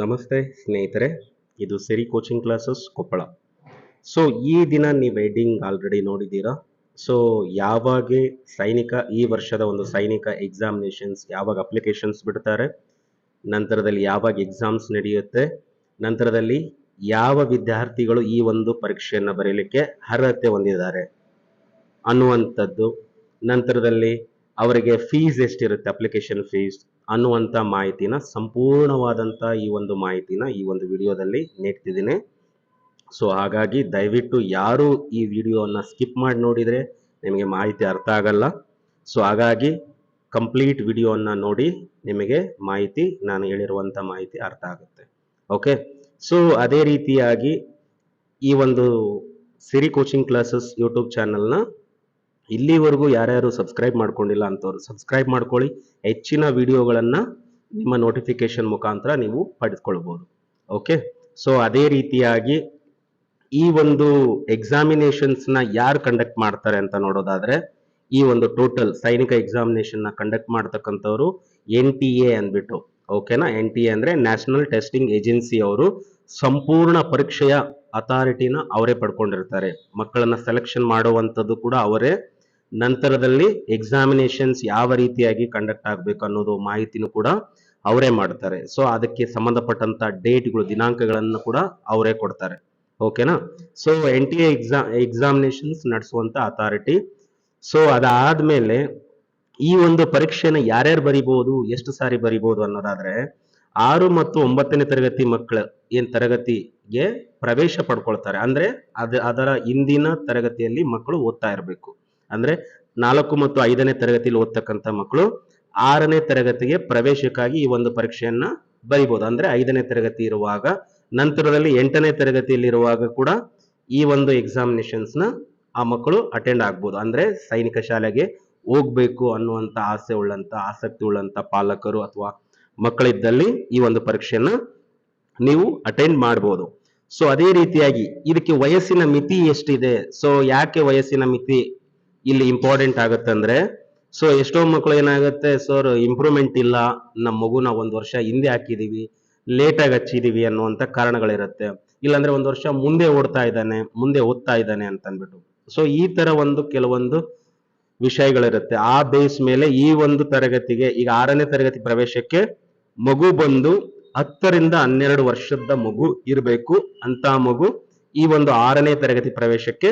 ನಮಸ್ತೆ ಸ್ನೇಹಿತರೆ, ಇದು Siri coaching classes Koppal. So ಈ ದಿನ ನೀವು ವೆಡ್ಡಿಂಗ್ ಆಲ್ರೆಡಿ ನೋಡಿದ್ದೀರಾ? ಸೊ ಯಾವಾಗ ಸೈನಿಕ, ಈ ವರ್ಷದ ಒಂದು ಸೈನಿಕ ಎಕ್ಸಾಮಿನೇಷನ್ಸ್ ಯಾವಾಗ ಅಪ್ಲಿಕೇಶನ್ಸ್ ಬಿಡ್ತಾರೆ, ನಂತರದಲ್ಲಿ ಯಾವಾಗ ಎಕ್ಸಾಮ್ಸ್ ನಡೆಯುತ್ತೆ, ನಂತರದಲ್ಲಿ ಯಾವ ವಿದ್ಯಾರ್ಥಿಗಳು ಈ ಒಂದು ಪರೀಕ್ಷೆಯನ್ನು ಬರೀಲಿಕ್ಕೆ ಅರ್ಹತೆ ಹೊಂದಿದ್ದಾರೆ ಅನ್ನುವಂಥದ್ದು, ನಂತರದಲ್ಲಿ ಅವರಿಗೆ ಫೀಸ್ ಎಷ್ಟಿರುತ್ತೆ ಅಪ್ಲಿಕೇಶನ್ ಫೀಸ್ ಅನ್ನುವಂಥ ಮಾಹಿತಿನ ಸಂಪೂರ್ಣವಾದಂಥ ಈ ಒಂದು ಮಾಹಿತಿನ ಈ ಒಂದು ವಿಡಿಯೋದಲ್ಲಿ ನೀಡ್ತಿದ್ದೀನಿ. ಸೊ ಹಾಗಾಗಿ ದಯವಿಟ್ಟು ಯಾರು ಈ ವಿಡಿಯೋವನ್ನು ಸ್ಕಿಪ್ ಮಾಡಿ ನೋಡಿದರೆ ನಿಮಗೆ ಮಾಹಿತಿ ಅರ್ಥ ಆಗಲ್ಲ. ಸೊ ಹಾಗಾಗಿ ಕಂಪ್ಲೀಟ್ ವಿಡಿಯೋವನ್ನು ನೋಡಿ ನಿಮಗೆ ಮಾಹಿತಿ, ನಾನು ಹೇಳಿರುವಂಥ ಮಾಹಿತಿ ಅರ್ಥ ಆಗುತ್ತೆ. ಓಕೆ ಸೊ ಅದೇ ರೀತಿಯಾಗಿ ಈ ಒಂದು ಸಿರಿ ಕೋಚಿಂಗ್ ಕ್ಲಾಸಸ್ ಯೂಟ್ಯೂಬ್ ಚಾನಲ್ನ ಇಲ್ಲಿವರೆಗೂ ಯಾರ್ಯಾರು ಸಬ್ಸ್ಕ್ರೈಬ್ ಮಾಡ್ಕೊಂಡಿಲ್ಲ ಅಂತವ್ರು ಸಬ್ಸ್ಕ್ರೈಬ್ ಮಾಡ್ಕೊಳ್ಳಿ. ಹೆಚ್ಚಿನ ವಿಡಿಯೋಗಳನ್ನು ನಿಮ್ಮ ನೋಟಿಫಿಕೇಶನ್ ಮುಖಾಂತರ ನೀವು ಪಡೆದುಕೊಳ್ಬೋದು. ಓಕೆ ಸೊ ಅದೇ ರೀತಿಯಾಗಿ ಈ ಒಂದು ಎಕ್ಸಾಮಿನೇಷನ್ಸ್ನ ಯಾರು ಕಂಡಕ್ಟ್ ಮಾಡ್ತಾರೆ ಅಂತ ನೋಡೋದಾದ್ರೆ, ಈ ಒಂದು ಟೋಟಲ್ ಸೈನಿಕ ಎಕ್ಸಾಮಿನೇಷನ್ನ ಕಂಡಕ್ಟ್ ಮಾಡ್ತಕ್ಕಂಥವ್ರು ಎನ್ ಟಿ ಎ ಅಂದ್ಬಿಟ್ಟು. ಓಕೆನಾ ಎನ್ ಟಿ ಎ ಅಂದರೆ ನ್ಯಾಷನಲ್ ಟೆಸ್ಟಿಂಗ್ ಏಜೆನ್ಸಿ ಅವರು ಸಂಪೂರ್ಣ ಪರೀಕ್ಷೆಯ ಅಥಾರಿಟಿನ ಅವರೇ ಪಡ್ಕೊಂಡಿರ್ತಾರೆ. ಮಕ್ಕಳನ್ನ ಸೆಲೆಕ್ಷನ್ ಮಾಡುವಂಥದ್ದು ಕೂಡ ಅವರೇ ನಂತರದಲ್ಲಿ ಎಕ್ಸಾಮಿನೇಷನ್ಸ್ ಯಾವ ರೀತಿಯಾಗಿ ಕಂಡಕ್ಟ್ ಆಗಬೇಕು ಅನ್ನೋದು ಮಾಹಿತಿನೂ ಕೂಡ ಅವರೇ ಮಾಡ್ತಾರೆ. ಸೊ ಅದಕ್ಕೆ ಸಂಬಂಧಪಟ್ಟಂತ ಡೇಟ್ಗಳು ದಿನಾಂಕಗಳನ್ನು ಕೂಡ ಅವರೇ ಕೊಡ್ತಾರೆ. ಓಕೆನಾ so N T exam examinations ನಡೆಸುವಂತ authority so ಅದಾದ್ಮೇಲೆ ಈ ಒಂದು ಪರೀಕ್ಷೆನ ಯಾರ್ಯಾರು ಬರಿಬಹುದು, ಎಷ್ಟು ಸಾರಿ ಬರಿಬಹುದು ಅನ್ನೋದಾದ್ರೆ, ಆರು ಮತ್ತು ಒಂಬತ್ತನೇ ತರಗತಿ ಮಕ್ಕಳು ಏನ್ ತರಗತಿಗೆ ಪ್ರವೇಶ ಪಡ್ಕೊಳ್ತಾರೆ. ಅಂದ್ರೆ ಅದ, ಅದರ ಹಿಂದಿನ ತರಗತಿಯಲ್ಲಿ ಮಕ್ಕಳು ಓದ್ತಾ ಇರಬೇಕು. ಅಂದ್ರೆ ನಾಲ್ಕು ಮತ್ತು ಐದನೇ ತರಗತಿಯಲ್ಲಿ ಓದ್ತಕ್ಕಂಥ ಮಕ್ಕಳು ಆರನೇ ತರಗತಿಗೆ ಪ್ರವೇಶಕ್ಕಾಗಿ ಈ ಒಂದು ಪರೀಕ್ಷೆಯನ್ನು ಬರಿಬೋದು. ಅಂದ್ರೆ ಐದನೇ ತರಗತಿ ಇರುವಾಗ, ನಂತರದಲ್ಲಿ ಎಂಟನೇ ತರಗತಿಯಲ್ಲಿ ಇರುವಾಗ ಕೂಡ ಈ ಒಂದು ಎಕ್ಸಾಮಿನೇಷನ್ಸ್ನ ಆ ಮಕ್ಕಳು ಅಟೆಂಡ್ ಆಗ್ಬೋದು. ಅಂದ್ರೆ ಸೈನಿಕ ಶಾಲೆಗೆ ಹೋಗ್ಬೇಕು ಅನ್ನುವಂತ ಆಸೆ ಉಳ್ಳಂತ ಆಸಕ್ತಿ ಉಳ್ಳಂತ ಪಾಲಕರು ಅಥವಾ ಮಕ್ಕಳಿದ್ದಲ್ಲಿ ಈ ಒಂದು ಪರೀಕ್ಷೆಯನ್ನು ನೀವು ಅಟೆಂಡ್ ಮಾಡ್ಬೋದು. ಸೊ ಅದೇ ರೀತಿಯಾಗಿ ಇದಕ್ಕೆ ವಯಸ್ಸಿನ ಮಿತಿ ಎಷ್ಟಿದೆ? ಸೊ ಯಾಕೆ ವಯಸ್ಸಿನ ಮಿತಿ ಇಲ್ಲಿ ಇಂಪಾರ್ಟೆಂಟ್ ಆಗುತ್ತಂದ್ರೆ ಸೊ ಎಷ್ಟೋ ಮಕ್ಕಳು ಏನಾಗುತ್ತೆ ಸರ್ ಇಂಪ್ರೂವ್ಮೆಂಟ್ ಇಲ್ಲ ನಮ್ಮ ಮಗುನ ಒಂದು ವರ್ಷ ಹಿಂದೆ ಹಾಕಿದೀವಿ ಲೇಟಾಗಿ ಹಚ್ಚಿದೀವಿ ಅನ್ನುವಂತ ಕಾರಣಗಳಿರುತ್ತೆ. ಇಲ್ಲಾಂದ್ರೆ ಒಂದು ವರ್ಷ ಮುಂದೆ ಓಡ್ತಾ ಇದ್ದಾನೆ, ಮುಂದೆ ಓದ್ತಾ ಇದ್ದಾನೆ ಅಂತ ಅಂದ್ಬಿಟ್ಟು ಸೊ ಈ ತರ ಒಂದು ಕೆಲವೊಂದು ವಿಷಯಗಳಿರುತ್ತೆ. ಆ ಬೇಸ್ ಮೇಲೆ ಈ ಒಂದು ತರಗತಿಗೆ, ಈಗ ಆರನೇ ತರಗತಿ ಪ್ರವೇಶಕ್ಕೆ ಮಗು ಬಂದು ಹತ್ತರಿಂದ ಹನ್ನೆರಡು ವರ್ಷದ ಮಗು ಇರಬೇಕು ಅಂತ ಮಗು ಈ ಒಂದು ಆರನೇ ತರಗತಿ ಪ್ರವೇಶಕ್ಕೆ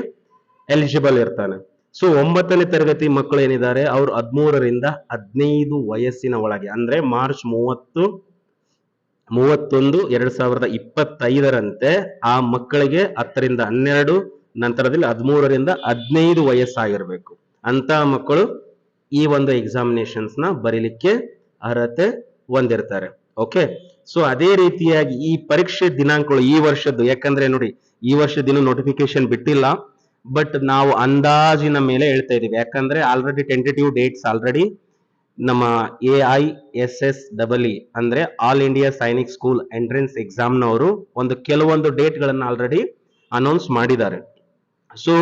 ಎಲಿಜಿಬಲ್ ಇರ್ತಾನೆ. ಸೊ ಒಂಬತ್ತನೇ ತರಗತಿ ಮಕ್ಕಳು ಏನಿದ್ದಾರೆ? ಅವರು ಹದಿಮೂರರಿಂದ ಹದಿನೈದು ವಯಸ್ಸಿನ ಒಳಗೆ, ಅಂದ್ರೆ ಮಾರ್ಚ್ ಮೂವತ್ತು, ಮೂವತ್ತೊಂದು, ಎರಡ್ ಸಾವಿರದ ಇಪ್ಪತ್ತೈದರಂತೆ ಆ ಮಕ್ಕಳಿಗೆ ಹತ್ತರಿಂದ ಹನ್ನೆರಡು, ನಂತರದಲ್ಲಿ ಹದಿಮೂರರಿಂದ ಹದಿನೈದು ವಯಸ್ಸಾಗಿರ್ಬೇಕು. ಅಂತ ಮಕ್ಕಳು ಈ ಒಂದು ಎಕ್ಸಾಮಿನೇಷನ್ಸ್ನ ಬರೀಲಿಕ್ಕೆ ಅರ್ಹತೆ ಹೊಂದಿರ್ತಾರೆ. ಓಕೆ ಸೊ ಅದೇ ರೀತಿಯಾಗಿ ಈ ಪರೀಕ್ಷೆ ದಿನಾಂಕಗಳು ಈ ವರ್ಷದ್ದು, ಯಾಕಂದ್ರೆ ನೋಡಿ, ಈ ವರ್ಷದಿನ ನೋಟಿಫಿಕೇಶನ್ ಬಿಟ್ಟಿಲ್ಲ. ಬಟ್ ನಾವು ಅಂದಾಜಿನ ಮೇಲೆ ಹೇಳ್ತಾ ಇದ್ದೀವಿ ಯಾಕಂದ್ರೆ ಆಲ್ರೆಡಿ ಟೆಂಟೇಟಿವ್ ಡೇಟ್ಸ್ ಆಲ್ರೆಡಿ ನಮ್ಮ A I S S double E ಅಂದ್ರೆ all India Sainik school entrance ಎಕ್ಸಾಮ್ನವರು ಒಂದು ಕೆಲವೊಂದು ಡೇಟ್ಗಳನ್ನು ಆಲ್ರೆಡಿ ಅನೌನ್ಸ್ ಮಾಡಿದ್ದಾರೆ. ಸೊ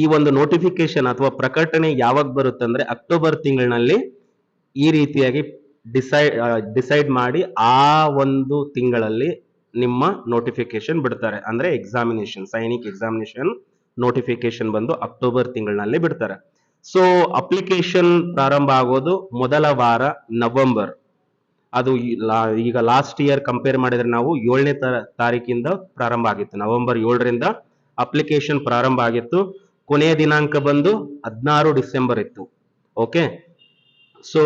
ಈ ಒಂದು ನೋಟಿಫಿಕೇಶನ್ ಅಥವಾ ಪ್ರಕಟಣೆ ಯಾವಾಗ ಬರುತ್ತೆ ಅಂದ್ರೆ ಅಕ್ಟೋಬರ್ ತಿಂಗಳಿನಲ್ಲಿ ಈ ರೀತಿಯಾಗಿ ಡಿಸೈಡ್ ಡಿಸೈಡ್ ಮಾಡಿ ಆ ಒಂದು ತಿಂಗಳಲ್ಲಿ ನಿಮ್ಮ ನೋಟಿಫಿಕೇಶನ್ ಬಿಡ್ತಾರೆ. ಅಂದ್ರೆ ಎಕ್ಸಾಮಿನೇಷನ್ ಸೈನಿಕ್ ಎಕ್ಸಾಮಿನೇಷನ್ ನೋಟಿಫಿಕೇಶನ್ ಬಂದು ಅಕ್ಟೋಬರ್ ತಿಂಗಳಿನಲ್ಲಿ ಬಿಡ್ತಾರೆ. ಸೊ ಅಪ್ಲಿಕೇಶನ್ ಪ್ರಾರಂಭ ಆಗೋದು ಮೊದಲ ವಾರ ನವೆಂಬರ್ ಅದು ಈಗ ಲಾಸ್ಟ್ ಇಯರ್ ಕಂಪೇರ್ ಮಾಡಿದ್ರೆ ನಾವು ಏಳನೇ ತಾರೀಕಿಂದ ಪ್ರಾರಂಭ ಆಗಿತ್ತು. ನವೆಂಬರ್ ಏಳರಿಂದ ಅಪ್ಲಿಕೇಶನ್ ಪ್ರಾರಂಭ ಆಗಿತ್ತು. ಕೊನೆಯ ದಿನಾಂಕ ಬಂದು ಹದಿನಾರು ಡಿಸೆಂಬರ್ ಇತ್ತು. ಓಕೆ ಸೊ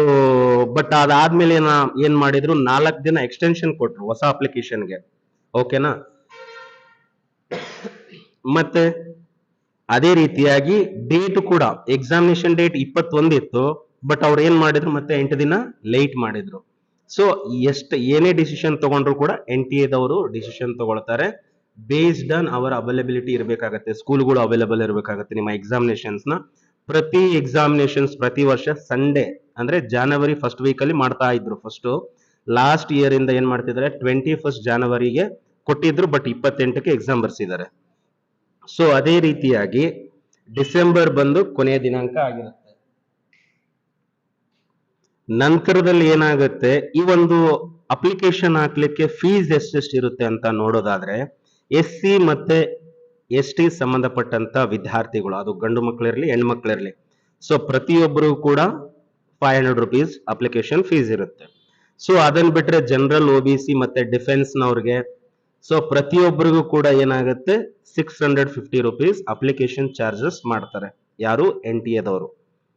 ಬಟ್ ಅದಾದ್ಮೇಲೆ ಏನ ಮಾಡಿದ್ರು? ನಾಲ್ಕು ದಿನ ಎಕ್ಸ್ಟೆನ್ಷನ್ ಕೊಟ್ರು ಹೊಸ ಅಪ್ಲಿಕೇಶನ್ಗೆ ಓಕೆನಾ ಮತ್ತೆ ಅದೇ ರೀತಿಯಾಗಿ ಡೇಟ್ ಕೂಡ ಎಕ್ಸಾಮಿನೇಷನ್ ಡೇಟ್ ಇಪ್ಪತ್ತೊಂದಿತ್ತು ಬಟ್ ಅವ್ರು ಏನ್ ಮಾಡಿದ್ರು ಮತ್ತೆ ಎಂಟು ದಿನ ಲೇಟ್ ಮಾಡಿದ್ರು. ಸೊ ಎಷ್ಟು ಏನೇ ಡಿಸಿಷನ್ ತಗೊಂಡ್ರು ಕೂಡ ಎನ್ ಟಿ ಎದವರು ಡಿಸಿಷನ್ ತಗೊಳ್ತಾರೆ. ಬೇಸ್ಡ್ ಆನ್ ಅವರ ಅವೈಲಬಿಲಿಟಿ ಇರಬೇಕಾಗತ್ತೆ ಸ್ಕೂಲ್ಗಳು ಅವೈಲೇಬಲ್ ಇರಬೇಕಾಗತ್ತೆ ನಿಮ್ಮ ಎಕ್ಸಾಮಿನೇಷನ್ಸ್ನ. ಪ್ರತಿ ಎಕ್ಸಾಮಿನೇಷನ್ಸ್ ಪ್ರತಿ ವರ್ಷ ಸಂಡೇ ಅಂದ್ರೆ ಜಾನವರಿ ಫಸ್ಟ್ ವೀಕ್ ಅಲ್ಲಿ ಮಾಡ್ತಾ ಇದ್ರು ಫಸ್ಟ್ ಲಾಸ್ಟ್ ಇಯರ್ ಇಂದ ಏನ್ ಮಾಡ್ತಿದ್ದಾರೆ ಟ್ವೆಂಟಿ ಫಸ್ಟ್ ಜಾನವರಿಗೆ ಕೊಟ್ಟಿದ್ರು ಬಟ್ ಇಪ್ಪತ್ತೆಂಟಕ್ಕೆ ಎಕ್ಸಾಮ್ ಬರ್ಸಿದ್ದಾರೆ. ಸೊ ಅದೇ ರೀತಿಯಾಗಿ ಡಿಸೆಂಬರ್ ಬಂದು ಕೊನೆಯ ದಿನಾಂಕ ಆಗಿರುತ್ತೆ. ನಂತರದಲ್ಲಿ ಏನಾಗುತ್ತೆ? ಈ ಒಂದು ಅಪ್ಲಿಕೇಶನ್ ಹಾಕ್ಲಿಕ್ಕೆ ಫೀಸ್ ಎಷ್ಟೆಷ್ಟು ಇರುತ್ತೆ ಅಂತ ನೋಡೋದಾದ್ರೆ, ಎಸ್ ಸಿ ಮತ್ತೆ ಎಸ್ ಟಿ ಸಂಬಂಧಪಟ್ಟಂತ ವಿದ್ಯಾರ್ಥಿಗಳು, ಅದು ಗಂಡು ಮಕ್ಕಳಿರಲಿ ಹೆಣ್ಮಕ್ಳಿರಲಿ ಸೊ ಪ್ರತಿಯೊಬ್ಬರು ಕೂಡ five hundred rupees application fees ಇರುತ್ತೆ. ಸೊ ಅದನ್ನ ಬಿಟ್ರೆ ಜನರಲ್ ಒ ಬಿ ಸಿ ಮತ್ತೆ ಡಿಫೆನ್ಸ್ ನವ್ರಿಗೆ ಸೊ ಪ್ರತಿಯೊಬ್ಬರಿಗೂ ಕೂಡ ಏನಾಗುತ್ತೆ? Six hundred fifty rupees application charges ಮಾಡ್ತಾರೆ. ಯಾರು? ಎನ್ ಟಿ ಎದವರು.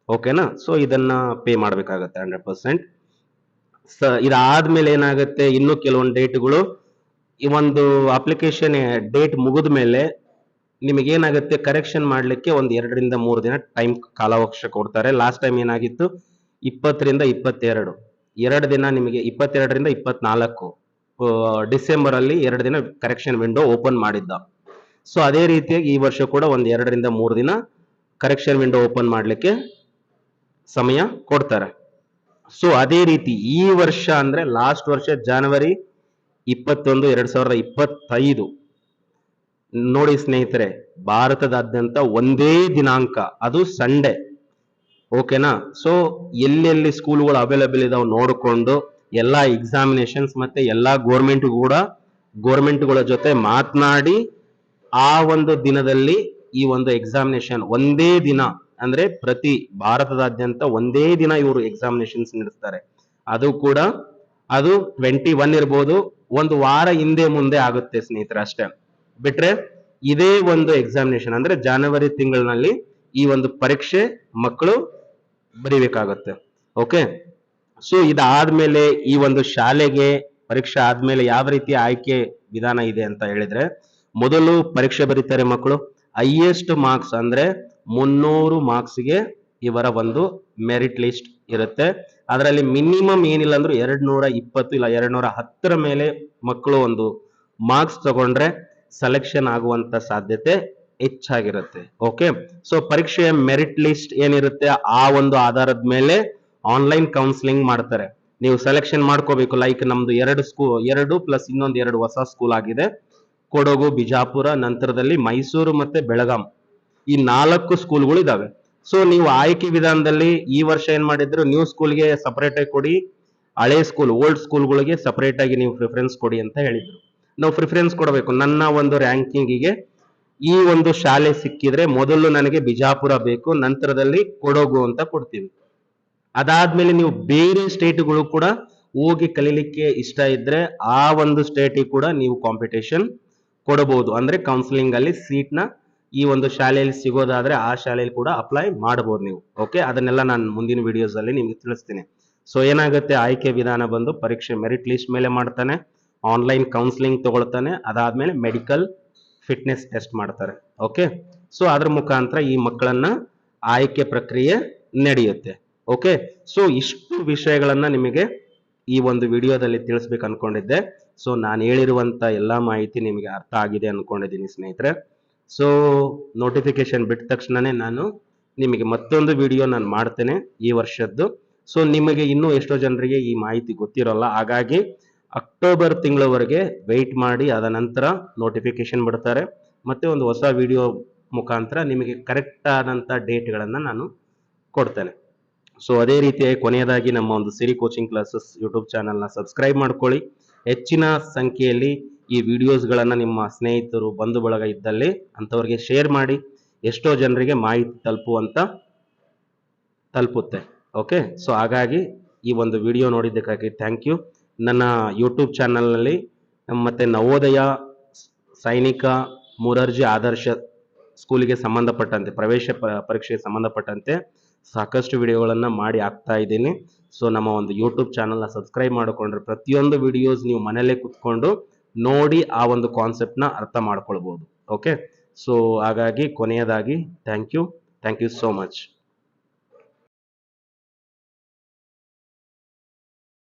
ಓಕೆನಾ ಸೊ ಇದನ್ನ ಪೇ ಮಾಡಬೇಕಾಗತ್ತೆ ಹಂಡ್ರೆಡ್ ಪರ್ಸೆಂಟ್ ಸ, ಇದಾದ್ಮೇಲೆ ಏನಾಗುತ್ತೆ? ಇನ್ನು ಕೆಲವೊಂದು ಡೇಟ್ಗಳು. ಈ ಒಂದು ಅಪ್ಲಿಕೇಶನ್ ಡೇಟ್ ಮುಗಿದ ಮೇಲೆ ನಿಮಗೆ ಏನಾಗುತ್ತೆ ಕರೆಕ್ಷನ್ ಮಾಡಲಿಕ್ಕೆ ಒಂದು ಎರಡರಿಂದ ಮೂರು ದಿನ ಟೈಮ್ ಕಾಲಾವಕಾಶ ಕೊಡ್ತಾರೆ. ಲಾಸ್ಟ್ ಟೈಮ್ ಏನಾಗಿತ್ತು? ಇಪ್ಪತ್ತರಿಂದ ಇಪ್ಪತ್ತೆರಡು. ಎರಡು ದಿನ ನಿಮಗೆ ಇಪ್ಪತ್ತೆರಡರಿಂದ ಇಪ್ಪತ್ನಾಲ್ಕು. ಡಿಸೆಂಬರ್ ಅಲ್ಲಿ ಎರಡು ದಿನ ಕರೆಕ್ಷನ್ ವಿಂಡೋ ಓಪನ್ ಮಾಡಿದ್ದ. ಸೊ ಅದೇ ರೀತಿಯಾಗಿ ಈ ವರ್ಷ ಕೂಡ ಒಂದು ಎರಡರಿಂದ ಮೂರು ದಿನ ಕರೆಕ್ಷನ್ ವಿಂಡೋ ಓಪನ್ ಮಾಡಲಿಕ್ಕೆ ಸಮಯ ಕೊಡ್ತಾರೆ. ಸೊ ಅದೇ ರೀತಿ ಈ ವರ್ಷ ಅಂದ್ರೆ ಲಾಸ್ಟ್ ವರ್ಷ ಜನವರಿ ಇಪ್ಪತ್ತೊಂದು, ಎರಡ್ ಸಾವಿರದ ಇಪ್ಪತ್ತೈದು. ನೋಡಿ ಸ್ನೇಹಿತರೆ, ಭಾರತದಾದ್ಯಂತ ಒಂದೇ ದಿನಾಂಕ, ಅದು ಸಂಡೇ ಓಕೆನಾ ಸೊ ಎಲ್ಲೆಲ್ಲಿ ಸ್ಕೂಲ್ಗಳು ಅವೈಲೇಬಲ್ ಇದಾವೆ ನೋಡಿಕೊಂಡು ಎಲ್ಲಾ ಎಕ್ಸಾಮಿನೇಷನ್ಸ್ ಮತ್ತೆ ಎಲ್ಲ ಗೋರ್ಮೆಂಟ್ ಕೂಡ ಗೋರ್ಮೆಂಟ್ಗಳ ಜೊತೆ ಮಾತನಾಡಿ ಆ ಒಂದು ದಿನದಲ್ಲಿ ಈ ಒಂದು ಎಕ್ಸಾಮಿನೇಷನ್ ಒಂದೇ ದಿನ ಅಂದ್ರೆ ಪ್ರತಿ ಭಾರತದಾದ್ಯಂತ ಒಂದೇ ದಿನ ಇವರು ಎಕ್ಸಾಮಿನೇಷನ್ಸ್ ನಡೆಸ್ತಾರೆ. ಅದು ಕೂಡ ಅದು ಟ್ವೆಂಟಿ ಒನ್ ಇರ್ಬೋದು, ಒಂದು ವಾರ ಹಿಂದೆ ಮುಂದೆ ಆಗುತ್ತೆ ಸ್ನೇಹಿತರೆ ಅಷ್ಟೇ. ಬಿಟ್ರೆ ಇದೇ ಒಂದು ಎಕ್ಸಾಮಿನೇಷನ್ ಅಂದ್ರೆ ಜನವರಿ ತಿಂಗಳಿನಲ್ಲಿ ಈ ಒಂದು ಪರೀಕ್ಷೆ ಮಕ್ಕಳು ಬರಿಬೇಕಾಗತ್ತೆ. ಓಕೆ ಸೊ ಇದಾದ್ಮೇಲೆ ಈ ಒಂದು ಶಾಲೆಗೆ ಪರೀಕ್ಷೆ ಆದ್ಮೇಲೆ ಯಾವ ರೀತಿ ಆಯ್ಕೆ ವಿಧಾನ ಇದೆ ಅಂತ ಹೇಳಿದ್ರೆ, ಮೊದಲು ಪರೀಕ್ಷೆ ಬರೀತಾರೆ ಮಕ್ಕಳು ಹೈಯೆಸ್ಟ್ ಮಾರ್ಕ್ಸ್ ಅಂದ್ರೆ ಮುನ್ನೂರು ಮಾರ್ಕ್ಸ್ಗೆ ಇವರ ಒಂದು ಮೆರಿಟ್ ಲಿಸ್ಟ್ ಇರುತ್ತೆ. ಅದರಲ್ಲಿ ಮಿನಿಮಮ್ ಏನಿಲ್ಲ ಅಂದ್ರೂ ಎರಡ್ ನೂರ ಇಪ್ಪತ್ತು ಇಲ್ಲ ಎರಡ್ ನೂರ ಹತ್ತರ ಮೇಲೆ ಮಕ್ಕಳು ಒಂದು ಮಾರ್ಕ್ಸ್ ತಗೊಂಡ್ರೆ ಸೆಲೆಕ್ಷನ್ ಆಗುವಂತ ಸಾಧ್ಯತೆ ಹೆಚ್ಚಾಗಿರುತ್ತೆ. ಓಕೆ ಸೊ ಪರೀಕ್ಷೆಯ ಮೆರಿಟ್ ಲಿಸ್ಟ್ ಏನಿರುತ್ತೆ, ಆ ಒಂದು ಆಧಾರದ ಮೇಲೆ ಆನ್ಲೈನ್ ಕೌನ್ಸಿಲಿಂಗ್ ಮಾಡ್ತಾರೆ. ನೀವು ಸೆಲೆಕ್ಷನ್ ಮಾಡ್ಕೋಬೇಕು. ಲೈಕ್ ನಮ್ದು ಎರಡು ಸ್ಕೂ ಎರಡು ಪ್ಲಸ್ ಇನ್ನೊಂದು ಎರಡು ಹೊಸ ಸ್ಕೂಲ್ ಆಗಿದೆ. ಕೊಡಗು, ಬಿಜಾಪುರ, ನಂತರದಲ್ಲಿ ಮೈಸೂರು ಮತ್ತೆ ಬೆಳಗಾಂ. ಈ ನಾಲ್ಕು ಸ್ಕೂಲ್ಗಳು ಇದಾವೆ. ಸೊ ನೀವು ಆಯ್ಕೆ ವಿಧಾನದಲ್ಲಿ ಈ ವರ್ಷ ಏನ್ ಮಾಡಿದ್ರು ನ್ಯೂ ಸ್ಕೂಲ್ಗೆ ಸಪರೇಟ್ ಆಗಿ ಕೊಡಿ, ಹಳೆ ಸ್ಕೂಲ್ ಓಲ್ಡ್ ಸ್ಕೂಲ್ಗಳಿಗೆ ಸಪರೇಟ್ ಆಗಿ ನೀವು ಪ್ರಿಫರೆನ್ಸ್ ಕೊಡಿ ಅಂತ ಹೇಳಿದ್ರು. ನಾವು ಪ್ರಿಫರೆನ್ಸ್ ಕೊಡಬೇಕು. ನನ್ನ ಒಂದು ರ್ಯಾಂಕಿಂಗಿಗೆ ಈ ಒಂದು ಶಾಲೆ ಸಿಕ್ಕಿದ್ರೆ ಮೊದಲು ನನಗೆ ಬಿಜಾಪುರ ಬೇಕು, ನಂತರದಲ್ಲಿ ಕೊಡಗು ಅಂತ ಕೊಡ್ತೀವಿ. ಅದಾದ್ಮೇಲೆ ನೀವು ಬೇರೆ ಸ್ಟೇಟ್ಗಳು ಕೂಡ ಹೋಗಿ ಕಲೀಲಿಕ್ಕೆ ಇಷ್ಟ ಇದ್ರೆ ಆ ಒಂದು ಸ್ಟೇಟಿಗೆ ಕೂಡ ನೀವು ಕಾಂಪಿಟೇಷನ್ ಕೊಡಬಹುದು ಅಂದ್ರೆ ಕೌನ್ಸಿಲಿಂಗ್ ಅಲ್ಲಿ ಸೀಟ್ನ ಈ ಒಂದು ಶಾಲೆಯಲ್ಲಿ ಸಿಗೋದಾದ್ರೆ ಆ ಶಾಲೆಯಲ್ಲಿ ಕೂಡ ಅಪ್ಲೈ ಮಾಡಬಹುದು ನೀವು. ಓಕೆ ಅದನ್ನೆಲ್ಲ ನಾನು ಮುಂದಿನ ವಿಡಿಯೋಸ್ ಅಲ್ಲಿ ನಿಮ್ಗೆ ತಿಳಿಸ್ತೀನಿ. ಸೊ ಏನಾಗುತ್ತೆ? ಆಯ್ಕೆ ವಿಧಾನ ಬಂದು ಪರೀಕ್ಷೆ ಮೆರಿಟ್ ಲಿಸ್ಟ್ ಮೇಲೆ ಮಾಡ್ತಾನೆ. ಆನ್ಲೈನ್ ಕೌನ್ಸಿಲಿಂಗ್ ತಗೊಳ್ತಾನೆ. ಅದಾದ್ಮೇಲೆ ಮೆಡಿಕಲ್ ಫಿಟ್ನೆಸ್ ಟೆಸ್ಟ್ ಮಾಡ್ತಾರೆ. ಓಕೆ ಸೊ ಅದ್ರ ಮುಖಾಂತರ ಈ ಮಕ್ಕಳನ್ನ ಆಯ್ಕೆ ಪ್ರಕ್ರಿಯೆ ನಡೆಯುತ್ತೆ. ಓಕೆ ಸೊ ಇಷ್ಟು ವಿಷಯಗಳನ್ನ ನಿಮಗೆ ಈ ಒಂದು ವಿಡಿಯೋದಲ್ಲಿ ತಿಳಿಸ್ಬೇಕು ಅನ್ಕೊಂಡಿದ್ದೆ. ಸೊ ನಾನು ಹೇಳಿರುವಂತ ಎಲ್ಲಾ ಮಾಹಿತಿ ನಿಮಗೆ ಅರ್ಥ ಆಗಿದೆ ಅನ್ಕೊಂಡಿದ್ದೀನಿ ಸ್ನೇಹಿತರೆ. ಸೊ ನೋಟಿಫಿಕೇಶನ್ ಬಿಟ್ಟ ತಕ್ಷಣನೇ ನಾನು ನಿಮಗೆ ಮತ್ತೊಂದು ವಿಡಿಯೋ ನಾನು ಮಾಡ್ತೇನೆ ಈ ವರ್ಷದ್ದು. ಸೊ ನಿಮಗೆ ಇನ್ನೂ ಎಷ್ಟೋ ಜನರಿಗೆ ಈ ಮಾಹಿತಿ ಗೊತ್ತಿರೋಲ್ಲ. ಹಾಗಾಗಿ ಅಕ್ಟೋಬರ್ ತಿಂಗಳವರೆಗೆ ವೆಯ್ಟ್ ಮಾಡಿ ಅದ ನಂತರ ನೋಟಿಫಿಕೇಶನ್ ಬಿಡ್ತಾರೆ. ಮತ್ತೆ ಒಂದು ಹೊಸ ವಿಡಿಯೋ ಮುಖಾಂತರ ನಿಮಗೆ ಕರೆಕ್ಟ್ ಆದಂತ ಡೇಟ್ಗಳನ್ನ ನಾನು ಕೊಡ್ತೇನೆ. ಸೊ ಅದೇ ರೀತಿಯಾಗಿ ಕೊನೆಯದಾಗಿ ನಮ್ಮ ಒಂದು ಸಿರಿ ಕೋಚಿಂಗ್ ಕ್ಲಾಸಸ್ ಯೂಟ್ಯೂಬ್ ಚಾನಲ್ನ ಸಬ್ಸ್ಕ್ರೈಬ್ ಮಾಡ್ಕೊಳ್ಳಿ. ಹೆಚ್ಚಿನ ಸಂಖ್ಯೆಯಲ್ಲಿ ಈ ವಿಡಿಯೋಸ್ಗಳನ್ನು ನಿಮ್ಮ ಸ್ನೇಹಿತರು ಬಂಧು ಬಳಗ ಇದ್ದಲ್ಲಿ ಅಂಥವ್ರಿಗೆ ಶೇರ್ ಮಾಡಿ, ಎಷ್ಟೋ ಜನರಿಗೆ ಮಾಹಿತಿ ತಲುಪುವಂತ ತಲುಪುತ್ತೆ. ಓಕೆ ಸೊ ಹಾಗಾಗಿ ಈ ಒಂದು ವಿಡಿಯೋ ನೋಡಿದ್ದಕ್ಕಾಗಿ ಥ್ಯಾಂಕ್ ಯು ನನ್ನ ಯೂಟ್ಯೂಬ್ ಚಾನಲ್ನಲ್ಲಿ ಮತ್ತೆ ನವೋದಯ ಸೈನಿಕ ಮೂರರ್ಜಿ ಆದರ್ಶ ಸ್ಕೂಲಿಗೆ ಸಂಬಂಧಪಟ್ಟಂತೆ, ಪ್ರವೇಶ ಪರೀಕ್ಷೆಗೆ ಸಂಬಂಧಪಟ್ಟಂತೆ ಸಾಕಷ್ಟು ವಿಡಿಯೋಗಳನ್ನು ಮಾಡಿ ಹಾಕ್ತಾ ಇದ್ದೀನಿ. ಸೊ ನಮ್ಮ ಒಂದು ಯೂಟ್ಯೂಬ್ ಚಾನಲ್ನ ಸಬ್ಸ್ಕ್ರೈಬ್ ಮಾಡಿಕೊಂಡ್ರೆ ಪ್ರತಿಯೊಂದು ವಿಡಿಯೋಸ್ ನೀವು ಮನೆಯಲ್ಲೇ ಕುತ್ಕೊಂಡು ನೋಡಿ ಆ ಒಂದು ಕಾನ್ಸೆಪ್ಟ್ನ ಅರ್ಥ ಮಾಡ್ಕೊಳ್ಬೋದು. ಓಕೆ ಸೊ ಹಾಗಾಗಿ ಕೊನೆಯದಾಗಿ thank you thank you so much